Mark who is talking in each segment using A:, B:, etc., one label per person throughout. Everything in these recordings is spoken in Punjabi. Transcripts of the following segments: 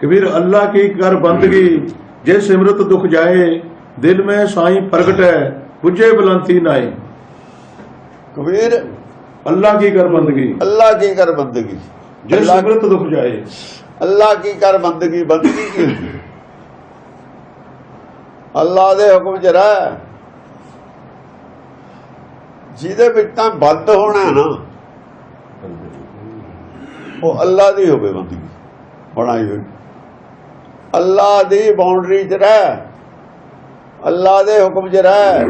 A: ਕਿ ਵੀਰ ਅੱਲਾ ਕੀ ਕਰ ਬੰਦਗੀ? ਜੇ ਸਿਮਰਤ ਦੁਖ ਜਾਏ ਦਿਲ ਮੈਂ ਸਾਈ ਪ੍ਰਗਟ ਹੈ ਬੁਝੇ ਬਲੰਤੀ ਨਾਏ
B: ਕਬੀਰ
A: ਅੱਲਾ ਕੀ ਕਰ ਬੰਦਗੀ?
B: ਅੱਲਾ ਕੀ ਕਰ ਬੰਦਗੀ? ਜੇ
A: ਸਿਮਰਤ ਦੁਖ ਜਾਏ।
B: ਅੱਲਾ ਕੀ ਕਰ ਬੰਦਗੀ? ਬੰਦਗੀ ਕੀ ਅੱਲਾ ਦੇ ਹੁਕਮ ਚ ਰਹਿ। ਜਿਹਦੇ ਵਿੱਚ ਤਾਂ ਬੰਦ ਹੋਣਾ ਨਾ ਉਹ ਅੱਲਾ ਦੀ ਹੋਵੇ ਬੰਦਗੀ। ਬਣਾਈ ਹੋਈ ਅੱਲਾ ਦੀ ਬਾਉਂਡਰੀ 'ਚ ਰਹਿ। ਅੱਲਾ ਦੇ ਹੁਕਮ 'ਚ ਰਹਿ।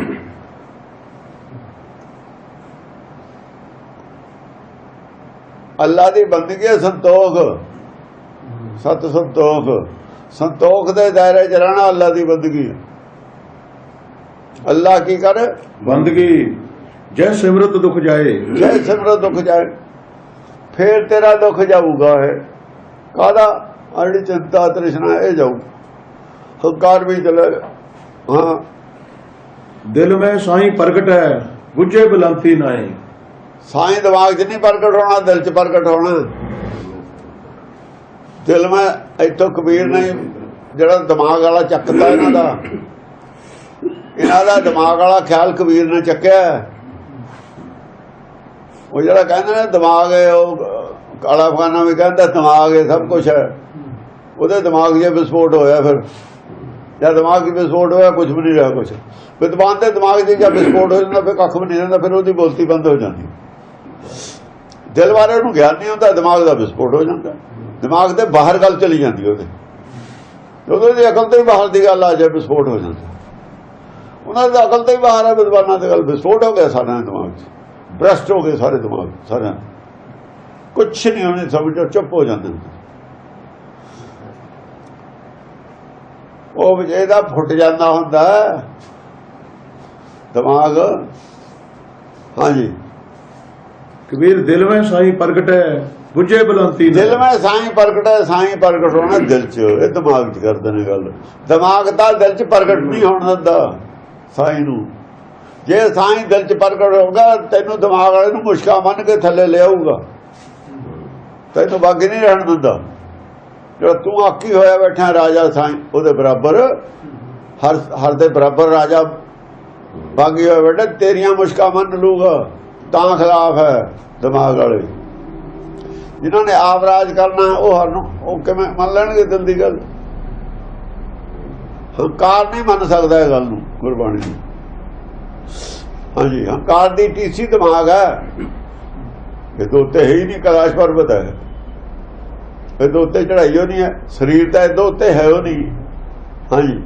B: ਅੱਲਾ ਦੀ ਬੰਦਗੀ ਸੰਤੋਖ। ਸਤ ਸੰਤੋਖ। ਸੰਤੋਖ ਦੇ ਦਾਇਰੇ 'ਚ ਰਹਿਣਾ ਅੱਲਾ ਦੀ ਬੰਦਗੀ ਹੈ। ਅੱਲਾ ਕੀ ਕਰ?
A: ਬੰਦਗੀ। ਜੈ ਸਿਮਰਤ ਦੁਖ ਜਾਏ।
B: ਜੈ ਸਿਮਰਤ ਦੁਖ ਜਾਏ। ਫੇਰ ਤੇਰਾ ਦੁੱਖ ਜਾਊਗਾ ਹੈ ਕਾਦਾ ਆ ਚਿੰਤਾ ਤ੍ਰਿਸ਼ਨਾ ਇਹ ਜਾਊ। ਹੰਕਾਰ ਵੀ ਚਲੇ ਹਾਂ।
A: ਦਿਲ ਮੈਂ ਸਾਈਂ ਪ੍ਰਗਟ ਹੈ ਗੁੱਜੇ ਬਲੰਤੀ ਨਾਏ
B: ਸਾਈਂ ਦਿਮਾਗ 'ਚ ਨਹੀਂ ਪ੍ਰਗਟ ਹੋਣਾ ਦਿਲ 'ਚ ਪ੍ਰਗਟ ਹੋਣਾ। ਦਿਲ ਮੈਂ ਇੱਥੋਂ ਕਬੀਰ ਨੇ ਜਿਹੜਾ ਦਿਮਾਗ ਵਾਲਾ ਚੱਕਦਾ ਇਹਨਾਂ ਦਾ। ਇਹਨਾਂ ਦਾ ਦਿਮਾਗ ਵਾਲਾ ਖਿਆਲ ਕਬੀਰ ਨੇ ਚੱਕਿਆ। ਉਹ ਜਿਹੜਾ ਕਹਿੰਦੇ ਨੇ ਦਿਮਾਗ ਹੈ ਉਹ ਕਾਲਾ ਫਾਨਾ ਵੀ ਕਹਿੰਦਾ ਦਿਮਾਗ ਹੈ ਸਭ ਕੁਝ ਹੈ। ਉਹਦੇ ਦਿਮਾਗ 'ਚ ਵਿਸਫੋਟ ਹੋਇਆ ਫਿਰ। ਜਦ ਦਿਮਾਗ 'ਚ ਵਿਸਫੋਟ ਹੋਇਆ ਕੁਝ ਵੀ ਨਹੀਂ ਰਿਹਾ ਕੁਝ ਵਿਦਵਾਨ ਦੇ ਦਿਮਾਗ 'ਚ ਜਦ ਵਿਸਫੋਟ ਹੋ ਜਾਂਦਾ, ਫਿਰ ਕੱਖ ਵੀ ਨਹੀਂ ਰਹਿੰਦਾ, ਫਿਰ ਉਹਦੀ ਬੋਲਤੀ ਬੰਦ ਹੋ ਜਾਂਦੀ। ਦਿਲ ਬਾਰੇ ਉਹਨੂੰ ਗਿਆਨ ਨਹੀਂ ਹੁੰਦਾ, ਦਿਮਾਗ ਦਾ ਵਿਸਫੋਟ ਹੋ ਜਾਂਦਾ। ਦਿਮਾਗ ਦੇ ਬਾਹਰ ਗੱਲ ਚਲੀ ਜਾਂਦੀ ਉਹਦੇ। ਜਦੋਂ ਉਹਦੀ ਅਕਲ ਤੋਂ ਹੀ ਬਾਹਰ ਦੀ ਗੱਲ ਆ ਜਾਏ ਵਿਸਫੋਟ ਹੋ ਜਾਂਦਾ। ਉਹਨਾਂ ਦੀ ਅਕਲ ਤੋਂ ਹੀ ਬਾਹਰ ਹੈ ਵਿਦਵਾਨਾਂ ਦੀ ਗੱਲ ਵਿਸਫੋਟ ਹੋ ਗਿਆ ਸਾਰਿਆਂ ਦੇ ਦਿਮਾਗ 'ਚ। ਬ੍ਰਸ਼ਟ ਹੋ ਗਏ ਸਾਰੇ ਦਿਮਾਗ, ਸਾਰਿਆਂ ਦੇ। ਕੁਛ ਨਹੀਂ ਉਹਨੇ ਸਮਝੋ, ਚੁੱਪ ਹੋ ਜਾਂਦੇ ਉਹ ਵਜੇ ਦਾ ਫੁੱਟ ਜਾਂਦਾ ਹੁੰਦਾ। ਦਿਮਾਗ। ਹਾਂਜੀ।
A: ਕਬੀਰ ਦਿਲ ਵਿੱਚ ਸਾਈ ਪ੍ਰਗਟੈ ਬੁੱਝੇ ਬੁਲੰਤੀ
B: ਦਿਲ ਵਿੱਚ ਸਾਈ ਪ੍ਰਗਟੈ ਸਾਈ ਪ੍ਰਗਟ ਹੋਣਾ ਦਿਲ 'ਚ। ਇਹ ਦਿਮਾਗ 'ਚ ਕਰਦੇ ਨੇ ਗੱਲ। ਦਿਮਾਗ ਤਾਂ ਦਿਲ 'ਚ ਪ੍ਰਗਟ ਨਹੀਂ ਹੋਣ ਦਿੰਦਾ ਸਾਈ ਨੂੰ। ਜੇ ਸਾਈ ਦਿਲ 'ਚ ਪ੍ਰਗਟ ਹੋਊਗਾ ਤੈਨੂੰ ਦਿਮਾਗ ਵਾਲੇ ਨੂੰ ਮੁਸ਼ਕਾ ਮੰਨ ਕੇ ਥੱਲੇ ਲਿਆਊਗਾ। ਤੈਨੂੰ ਬਾਕੀ ਨਹੀਂ ਰਹਿਣ ਦਿੰਦਾ। ਜਿਹੜਾ ਤੂੰ ਆਕੀ ਹੋਇਆ ਬੈਠਾ ਰਾਜਾ ਸਾਈਂ, ਉਹਦੇ ਬਰਾਬਰ, ਹਰ ਹਰ ਦੇ ਬਰਾਬਰ ਰਾਜਾ ਬਾਗੀ ਹੋਇਆ ਬੈਠਾ ਤੇਰੀਆਂ ਮੁਸ਼ਕਾ ਮੰਨ ਲੂਗਾ, ਤਾਂ ਖਿਲਾਫ ਹੈ ਦਿਮਾਗ ਵਾਲੇ। ਜਿਨ੍ਹਾਂ ਨੇ ਆਪ ਰਾਜ ਕਰਨਾ ਉਹ ਹਰ ਨੂੰ ਉਹ ਕਿਵੇਂ ਮੰਨ ਲੈਣਗੇ ਦਿਲ ਦੀ ਗੱਲ? ਹੰਕਾਰ ਨਹੀਂ ਮੰਨ ਸਕਦਾ ਇਹ ਗੱਲ ਨੂੰ, ਗੁਰਬਾਣੀ ਨੂੰ। ਹਾਂਜੀ, ਹੰਕਾਰ ਦੀ ਟੀਸੀ ਦਿਮਾਗ ਹੈ। ਇਹ ਤੋਂ ਉੱਤੇ ਹੀ ਨਹੀਂ, ਕੈਲਾਸ਼ ਪਰਬਤ ਹੈ। ਇਹਦੇ ਉੱਤੇ ਚੜਾਈ ਹੋ ਨਹੀਂ ਹੈ। ਸਰੀਰ ਤਾਂ ਇਹ ਉੱਤੇ ਹੈ ਉਹ ਨਹੀਂ। ਹਾਂਜੀ।